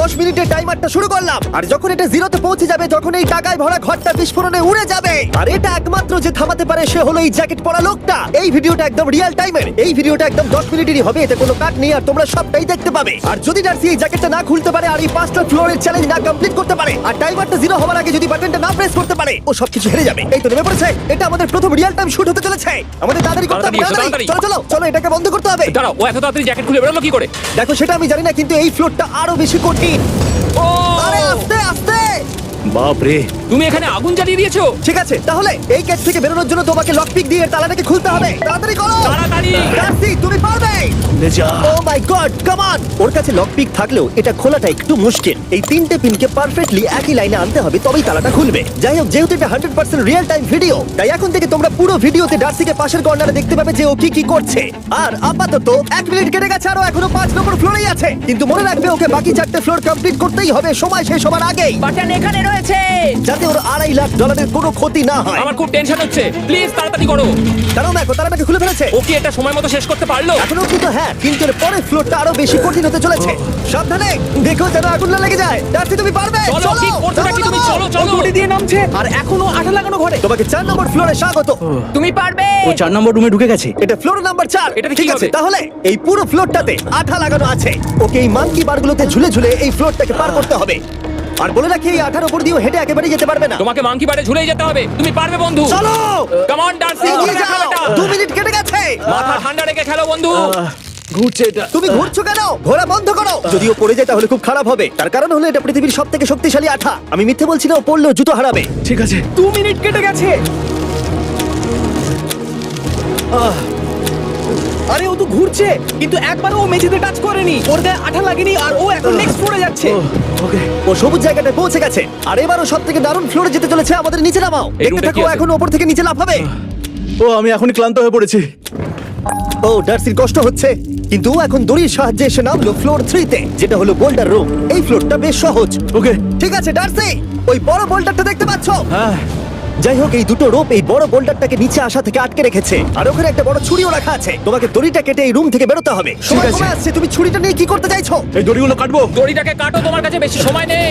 দশ মিনিটের টাইমারটা শুরু করলাম। আর যখন এটা জিরোতে পৌঁছে যাবে তখন এই টাকায় ভরা ঘরটা বিস্ফোরণে উড়ে যাবে। আর এটা একমাত্র যে থামাতে পারে সে হলো এই জ্যাকেট পরা লোকটা। এই ভিডিওটা একদম রিয়েল টাইমের এই ভিডিওটা একদম দশ মিনিটেরই হবে এতে কোনো কাট নেই আর তোমরা সবটাই দেখতে পাবে। আর যদি ডার্সি এই জ্যাকেটটা না খুলতে পারে আর এই পাঁচটা ফ্লোরের চ্যালেঞ্জ না কমপ্লিট করতে পারে আর টাইমারটা জিরো হওয়ার আগে যদি বাটনটা না প্রেস করতে পারে ও সবকিছু হেরে যাবে। এই তো নেমে পড়েছে। এটা আমাদের প্রথম রিয়েল টাইম শুট হতে চলেছে। আমাদের তাড়াতাড়ি করতে হবে তাড়াতাড়ি তাড়াতাড়ি। তাড়াতাড়ি। চলো চলো চলো এটাকে বন্ধ করতে হবে। দাঁড়াও ও এত তাড়াতাড়ি জ্যাকেট খুলে বেরোলো কি করে? দেখো সেটা আমি জানি না কিন্তু এই ফ্লোরটা আরও বেশি কঠিন। ও আরে আস্তে আস্তে। বাপ রে। তুমি এখানে আগুন জ্বালিয়ে দিয়েছ? ঠিক আছে তাহলে এই গেট থেকে বেরোনোর জন্য তোমাকে লক পিক দিয়ে তালাটাকে খুলতে হবে। তাড়াতাড়ি করো। তাড়াতাড়ি। তুমি পারবে। ও মাই গড কাম অন ওর কাছে লক পিক থাকলেও এটা খোলাটা একটু মুশকিল। এই তিনটে পিনকে পারফেক্টলি একই লাইনে আনতে হবে তবেই তালাটা খুলবে। যাই হোক যেহেতু এটা hundred percent real time video তাই এখন থেকে তোমরা পুরো ভিডিওতে ডার্সিকে পাশের কর্নারে দেখতে পাবে যে ও কি কি করছে। আর আপাতত এক মিনিট কেটে গেছে আরও এখনও পাঁচ নম্বর ফ্লোরেই আছে। কিন্তু মনে রাখবে ওকে বাকি চারটে ফ্লোর কমপ্লিট করতেই হবে সময় শেষ হবার আগেই। বাটন এখানে রয়েছে। যাতে ওর আড়াই লাখ ডলারের কোনো ক্ষতি না হয়। আমার খুব টেনশন হচ্ছে। প্লিজ তাড়াতাড়ি করো। কারণ দেখো তালাটাকে খুলে ফেলেছে। ও কি এটা সময় মতো শেষ করতে পারল? এখনও কিন্তু হ্যাঁ কিন্তু এর পরের ফ্লোরটা আরও বেশি কঠিন হতে চলেছে। সাবধানে দেখো যেন আগুন না লেগে যায়। ডার্সি তুমি পারবে? চলো কি করছ নাকি তুমি? চলো চলো দড়ি দিয়ে নামছে আর এখনও আঠা লাগানো ঘরে। তোমাকে চার নম্বর ফ্লোরে স্বাগত। তুমি পারবে? ও চার নম্বর রুমে ঢুকে গেছে। এটা ফ্লোর নাম্বার চার। এটাতে কি ঠিক আছে হবে? তাহলে এই পুরো ফ্লোরটাতে আঠা লাগানো আছে। ওকে এই মাঙ্কি বারগুলোতে ঝুলে ঝুলে এই ফ্লোরটাকে পার করতে হবে। আর বলে রাখি এই আঠার উপর দিয়েও হেঁটে একেবারে যেতে পারবে না। তোমাকে মাংকি বারে ঝুলেই যেতে হবে। তুমি পারবে বন্ধু। চলো! কাম অন ডার্সি এগিয়ে যাও! দু মিনিট কেটে গেছে! মাথা ঠান্ডা রেখে খেলো বন্ধু। ঘুরছে এটা। তুমি ঘুরছো কেন? ঘোরা বন্ধ করো! যদিও পড়ে যায় তাহলে খুব খারাপ হবে। তার কারণ হলো এটা পৃথিবীর সব থেকে শক্তিশালী আঠা। আমি মিথ্যে বলছি না ও পড়লেও জুতো হারাবে। ঠিক আছে। দু মিনিট কেটে গেছে! আরে ও তো ঘুরছে কিন্তু একবারও ও মেঝেতে টাচ করেনি। ওর গায়ে আঠা লাগেনি আর ও এখন নেক্সট ফ্লোরে যাচ্ছে। ওকে। ও সবুজ জায়গাটায় পৌঁছে গেছে। আর এবারও সব থেকে দারুণ ফ্লোরে যেতে চলেছে আমাদের নিচে নামাও। দেখতে থাকো এখন ওপর থেকে নিচে লাফাবে ও আমি এখনই ক্লান্ত হয়ে পড়েছি। ও ডার্সির কষ্ট হচ্ছে কিন্তু ও এখন দড়ির সাহায্যে এসে নামলো ফ্লোর থ্রিতে যেটা হলো বোল্ডার রুম এই ফ্লোরটা বেশ সহজ। ওকে। ঠিক আছে ডার্সি ওই বড় বোল্ডারটা দেখতে পাচ্ছ? হ্যাঁ। যাই হোক এই দুটো রোপ এই বড় বোল্ডারটাকে নিচে আসা থেকে আটকে রেখেছে। আর ওখানে একটা বড় ছুরিও রাখা আছে। তোমাকে দড়িটা কেটে এই রুম থেকে বেরোতে হবে। আছে। তুমি ছুরিটা নিয়ে কি করতে চাইছো? এই দড়িগুলো কাটবো? দড়িটাকে কাটো তোমার কাছে বেশি সময় নেই।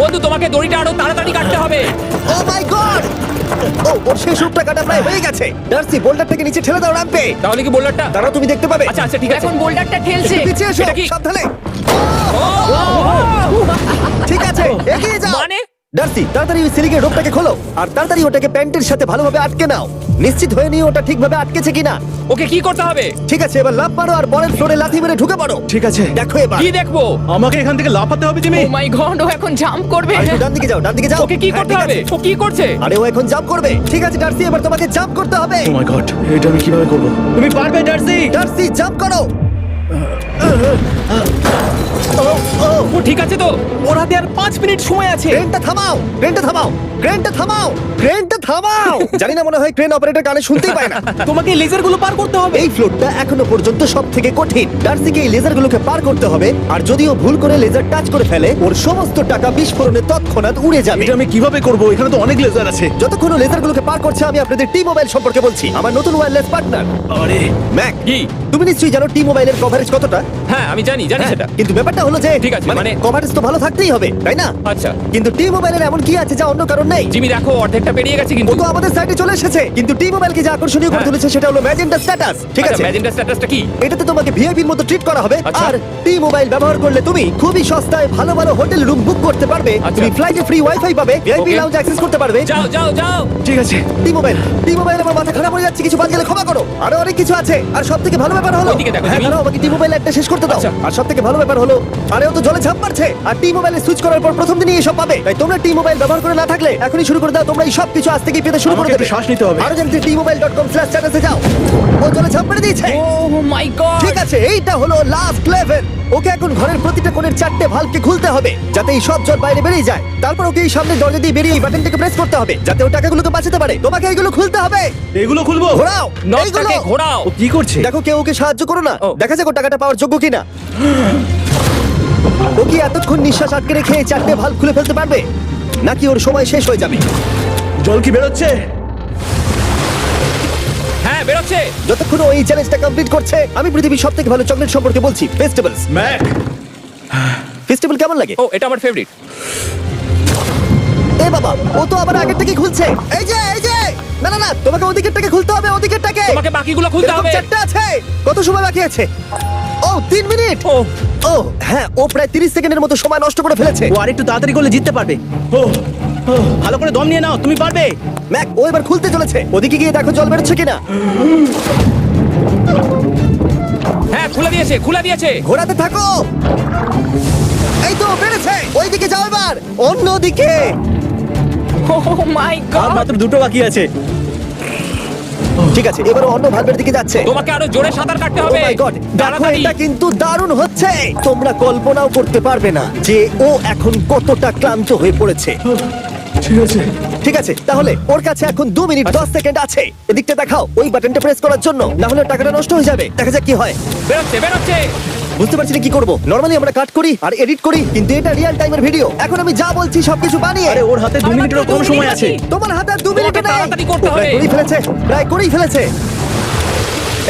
বন্ধু তোমাকে দড়িটা আরও তাড়াতাড়ি কাটতে হবে। ও মাই গড ও ওর শেষ রূপটা কাটা প্রায় হয়ে গেছে। ডার্সি বোল্ডারটাকে নিচে ঠেলে দাও রাম্পে তাহলে কি বোল্ডারটা দাঁড়াও তুমি দেখতে পাবে। আচ্ছা আচ্ছা ঠিক আছে। এখন বোল্ডারটা ঠেলছে। পিছিয়ে এসো এটা কি? সাবধানে। ঠিক আছে এগিয়ে যাও। মানে? ডার্সি তাড়াতাড়ি ওই সিলিংয়ের রোপটাকে খোলো আর তাড়াতাড়ি ওটাকে প্যান্টের সাথে ভালোভাবে আটকে নাও। নিশ্চিত হয়ে নিয়ে ওটা ঠিকভাবে আটকেছে কিনা। ওকে কি করতে হবে? ঠিক আছে এবার লাফ মারো আর বলের ফ্লোরে লাথি মেরে ঢুকে পড়ো। ঠিক আছে। দেখো এবার। কি দেখব? আমাকে এখান থেকে লাফাতে হবে জিমি। ও মাই গড ও এখন জাম্প করবে। আরে ডান দিকে যাও ডান দিকে যাও। ওকে কি হ্যাঁ, করতে হবে? ও কি করছে? আরে ও এখন জাম্প করবে। ঠিক আছে ডার্সি এবার তোমাকে জাম্প করতে হবে। ও মাই গড এটা আমি কীভাবে করব? তুমি পারবে ডার্সি। ডার্সি জাম্প করো। ও, ও, ও ঠিক আছে তো। ওর হাতে আর পাঁচ মিনিট সময় আছে। ক্রেনটা থামাও ক্রেনটা থামাও ক্রেনটা থামাও ক্রেনটা থামাও। জানি না মনে হয় ক্রেন অপারেটর গানে শুনতেই পায় না। তোমাকে লেজারগুলো পার করতে হবে। এই ফ্লোরটা এখনও পর্যন্ত সব থেকে কঠিন। ডার্সিকে এই লেজারগুলোকে পার করতে হবে আর যদিও ভুল করে লেজার টাচ করে ফেলে ওর সমস্ত টাকা বিস্ফোরণে তৎক্ষণাৎ উড়ে যাবে। এটা আমি কীভাবে করব? এখানে তো অনেক লেজার আছে। যতক্ষণ ও লেজারগুলোকে পার করছে আমি আপনাদের টি মোবাইল সম্পর্কে বলছি। আমার নতুন ওয়্যারলেস পার্টনার আরে ম্যাক কি? তুমি নিশ্চয়ই জানো টি মোবাইলের কভারেজ কতটা? হ্যাঁ আমি জানি জানি হ্যাঁ, সেটা। কিন্তু ব্যাপারটা হলো যে ঠিক আছে, মানে- কভারেজ তো ভালো থাকতেই হবে তাই না? আচ্ছা। কিন্তু টি মোবাইলের এমন কি আছে যা অন্য কারণ নেই? জিমি দেখো অর্ধেকটা পেরিয়ে গেছে ও কিন্তু তো আমাদের সাইডে চলে এসেছে কিন্তু টি মোবাইলকে যে আকর্ষণীয় করে হ্যাঁ। তুলেছে সেটা হলো ম্যাজেন্টা স্ট্যাটাস ঠিক আছে? ম্যাজেন্টা স্ট্যাটাসটা কি? এটাতে তোমাকে ভিআইপির মতো ট্রিট করা হবে আচ্ছা। আর টি মোবাইল ব্যবহার করলে তুমি খুবই সস্তায় ভালো ভালো হোটেল রুম বুক করতে পারবে আচ্ছা। তুমি ফ্লাইটে ফ্রি ওয়াইফাই পাবে ভিআইপি Okay. লাউঞ্জ অ্যাক্সেস করতে পারবে। যাও যাও যাও। ঠিক আছে টি মোবাইল টি মোবাইল আমার মাথা খারাপ হয়ে যাচ্ছে কিছু বাদ গেলে ক্ষমা করো। আরও অনেক কিছু আছে আর সব থেকে ভালো ব্যাপার হলো ওইদিকে দেখো, হ্যাঁ জিমি। দাঁড়াও, আমাকে টি মোবাইল একটা শেষ করতে দাও। আচ্ছা। আর সব থেকে ভালো ব্যাপার হলো আরে ও তো জলে ঝাঁপ মারছে। আর টি মোবাইলে সুইচ করার পর প্রথম দিনই এসব পাবে। তাই তোমরা টি মোবাইল ব্যবহার করে না থাকলে এখনই শুরু করে দাও তোমরা এই সব কিছু আজ থেকেই পেতে শুরু করে দেবে। শ্বাস নিতে হবে। আরও জানতে T mobile dot com slash চ্যানেলে যাও। ও জলে ঝাঁপ মেরে দিয়েছে। ও মাই গড ঠিক আছে এইটা হলো লাস্ট লেভেল ওকে এখন ঘরের প্রতিটা কোণের চারটে ভালভকে খুলতে হবে যাতে এই সব জল বাইরে বেরিয়ে যায়। তারপর ওকে এই সামনে দরজা দিয়ে বেরিয়ে এই বাটনটাকে প্রেস করতে হবে যাতে ও টাকাগুলোকে বাঁচাতে পারে। তোমাকে এইগুলো খুলতে হবে। এগুলো খুলবো? ঘোরাও এইগুলো। ঘোরাও। কি করছে? দেখো কেউ ওকে সাহায্য করো না। দেখা যাক টাকাটা পাওয়ার যোগ্য কিনা? ও কি এতক্ষণ নিঃশ্বাস আটকে রেখে এই চারটে ভালভ খুলে ফেলতে পারবে? নাকি ওর সময় শেষ হয়ে যাবে? জল কি বেরোচ্ছে? হ্যাঁ বেরোচ্ছে। যতক্ষণ ও এই চ্যালেঞ্জটা কমপ্লিট করছে আমি পৃথিবীর সব থেকে ভালো চকলেট সম্পর্কে বলছি। ফেস্টিভ্যালস ম্যাক ফেস্টিভ্যাল কেমন লাগে? ও এটা আমার ফেভারিট এ বাবা ও তো আবার আগের থেকে খুলছে। এই যে এই যে না না না তোমাকে ওদিকেরটাকে খুলতে হবে ওদিকেরটাকে তোমাকে বাকিগুলো খুলতে এরকম হবে। চারটে আছে। কত সময় বাকি আছে? ও তিন মিনিট। ও। ও হ্যাঁ ও প্রায় তিরিশ সেকেন্ডের মতো সময় নষ্ট করে ফেলেছে। ও আরেকটু তাড়াতাড়ি করলে জিততে পারবে। ও ও, ভালো করে দম নিয়ে নাও তুমি পারবে। ম্যাক ও এবার খুলতে চলেছে। ওদিকে গিয়ে দেখো জল বেরোচ্ছে কিনা। হ্যাঁ খুলে দিয়েছে খুলে দিয়েছে। ঘোরাতে থাকো। এই তো বেড়েছে। ওইদিকে যাও এবার। অন্যদিকে। ও মাই আর গড মাত্র দুটো বাকি আছে। ঠিক আছে এবার অন্য ভালভের দিকে যাচ্ছে। তোমাকে আরও জোরে সাঁতার কাটতে Oh হবে my God! দেখো তাড়াতাড়ি। এটা কিন্তু দারুণ হচ্ছে। তোমরা কল্পনাও করতে পারবে না যে ও এখন কতটা ক্লান্ত হয়ে পড়েছে। ঠিক আছে। ঠিক আছে তাহলে ওর কাছে এখন দু মিনিট দশ সেকেন্ড আছে। এদিকটা দেখাও ওই বাটনটা প্রেস করার জন্য। না হলে টাকাটা নষ্ট হয়ে যাবে। দেখা যাক কি হয়। বেরোচ্ছে বেরোচ্ছে। বুঝতে পারছি না কি করব। নর্মালি আমরা কাট করি আর এডিট করি কিন্তু এটা রিয়েল টাইমের ভিডিও এখন আমি যা বলছি সবকিছু বানিয়ে আরে ওর হাতে দু আর মিনিটেরও কম সময় আছে। তোমার হাতে আর দু মিনিট তোমাকে তাড়াতাড়ি করতে হবে। করেই ফেলেছে প্রায় করেই ফেলেছে।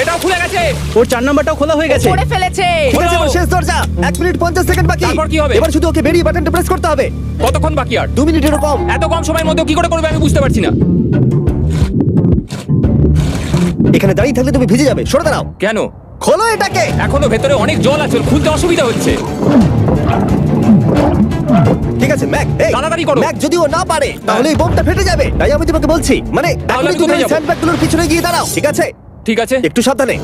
এটাও খুলে গেছে। ওর চার নাম্বারটাও খোলা হয়ে গেছে। করে ফেলেছে। ঠিক আছে শেষ দরজা। এক মিনিট পঞ্চাশ সেকেন্ড বাকি। তারপর কি হবে? এবার শুধু ওকে বেরিয়ে বাটনটা প্রেস করতে হবে। কতক্ষণ বাকি আর? দু মিনিটেরও কম। এত কম সময়ের মধ্যে কি করে করবে আমি বুঝতে পারছি না। এখানে দাঁড়িয়ে থাকলে তুমি ভিজে যাবে। সরে দাঁড়াও। কেন? খোলো এটাকে। এখনও ভেতরে অনেক জল আছে ওর খুলতে অসুবিধা হচ্ছে। ঠিক আছে ম্যাক এই তাড়াতাড়ি করো। ম্যাক যদি ও না পারে তাহলে এই বোমটা ফেটে যাবে। তাই আমি তোমাকে বলছি মানে তাহলে আমি তুমি কোথায় যাব? স্যান্ডব্যাগগুলোর পিছনে গিয়ে দাঁড়াও ঠিক আছে? ঠিক আছে। একটু সাবধানে।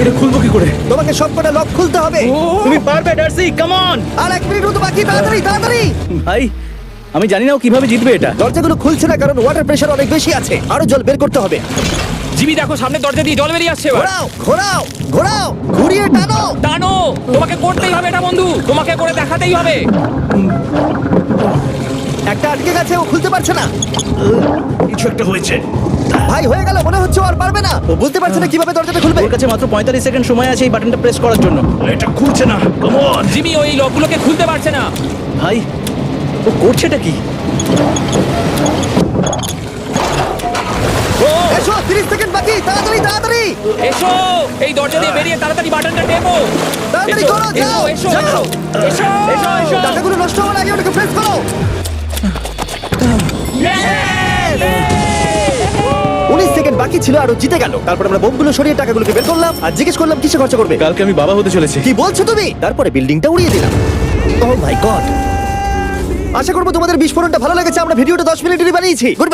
এটা খুলবো কি করে? তোমাকে সবকটা লক খুলতে হবে। তুমি পারবে ডার্সি কাম অন আর এক মিনিট মতো বাকি তাড়াতাড়ি তাড়াতাড়ি! ভাই আমি জানি না ও কীভাবে জিতবে এটা। দরজাগুলো খুলছে না কারণ ওয়াটার প্রেশার অনেক বেশি আছে। আরও জল বের করতে হবে। জিবি দেখো সামনে দরজা দিয়ে জল বেরিয়ে আসছে এবার। ঘোরাও ঘোরাও ঘোরাও ঘুরিয়ে টানো। টানো তোমাকে করতেই হবে এটা বন্ধু। তোমাকে করে দেখাতেই হবে। একটা আটকে গেছে ও খুলতে পারছে না। কিছু একটা হয়েছে। ভাই হয়ে গেল মনে হচ্ছে ও আর পারবে না। ও বুঝতে পারছে না কীভাবে দরজাটা খুলবে। ওর কাছে মাত্র পঁয়তাল্লিশ সেকেন্ড সময় আছে এই বাটনটা প্রেস করার জন্য। এটা খুলছে না কমন জিমি ওই লকগুলোকে খুলতে পারছে না। ভাই ও করছেটা কি ও এসো 30 সেকেন্ড বাকি তাড়াতাড়ি তাড়াতাড়ি। এসো! এই দরজা দিয়ে বেরিয়ে তাড়াতাড়ি বাটনটা টেপো। তাড়াতাড়ি করো যাও এসো এসো এসো। এসো এসো। টাকাগুলো নষ্ট হওয়ার আগে ওটাকে প্রেস করো। উনিশ সেকেন্ড বাকি ছিল আর জিতে গেল। তারপর আমরা বোমগুলো সরিয়ে টাকাগুলোকে বের করলাম আর জিজ্ঞেস করলাম কিসে খরচা করবে? কালকে আমি বাবা হতে চলেছি। কি বলছো তুমি? তারপরে বিল্ডিংটা উড়িয়ে দিলাম। ও মাই গড আশা করব তোমাদের বিস্ফোরণটা ভালো লেগেছে। আমরা ভিডিওটা দশ মিনিটেরই বানিয়েছি। গুড